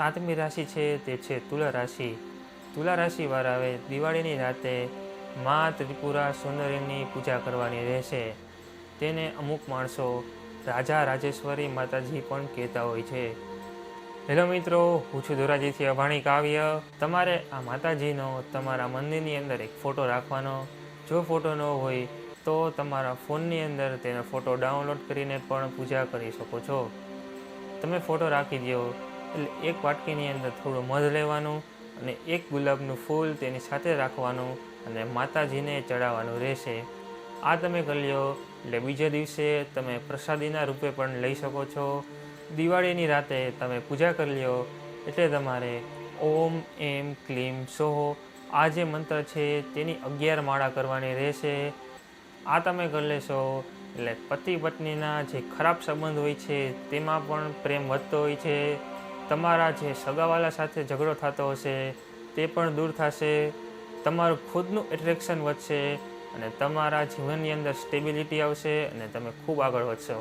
સાતમી રાશિ છે તે છે તુલા રાશિ. તુલા રાશિવાળાએ દિવાળીની રાતે મા ત્રિપુરા સુંદરીની પૂજા કરવાની રહેશે. તેને અમુક માણસો રાજા રાજેશ્વરી માતાજી પણ કહેતા હોય છે. હેલો મિત્રો, હું છું ધોરાજીથી અભાણી કાવ્ય. તમારે આ માતાજીનો તમારા મંદિરની અંદર એક ફોટો રાખવાનો. જો ફોટો ન હોય તો તમારા ફોનની અંદર તેનો ફોટો ડાઉનલોડ કરીને પણ પૂજા કરી શકો છો. તમે ફોટો રાખી દો એટલે એક વાટકીની અંદર થોડું મધ લેવાનું અને એક ગુલાબનું ફૂલ તેની સાથે રાખવાનું અને માતાજીને ચડાવવાનું રહેશે. આ તમે કરી લ્યો એટલે બીજા દિવસે તમે પ્રસાદીના રૂપે પણ લઈ શકો છો. દિવાળીની રાતે તમે પૂજા કરી લ્યો એટલે તમારે ઓમ એમ ક્લીમ સોહો આ જે મંત્ર છે તેની અગિયાર માળા કરવાની રહેશે. આ તમે કરી લેશો. એટલે પતિ પત્નીના જે ખરાબ સંબંધ હોય છે તેમાં પણ પ્રેમ વધતો હોય છે. તમારા જે સગાવાલા સાથે ઝઘડો થતો હશે, તે પણ દૂર થશે, તમારું ખુદનું એટ્રેક્શન વધશે અને તમારા જીવનની અંદર સ્ટેબિલિટી આવશે અને તમે ખૂબ આગળ વધશો.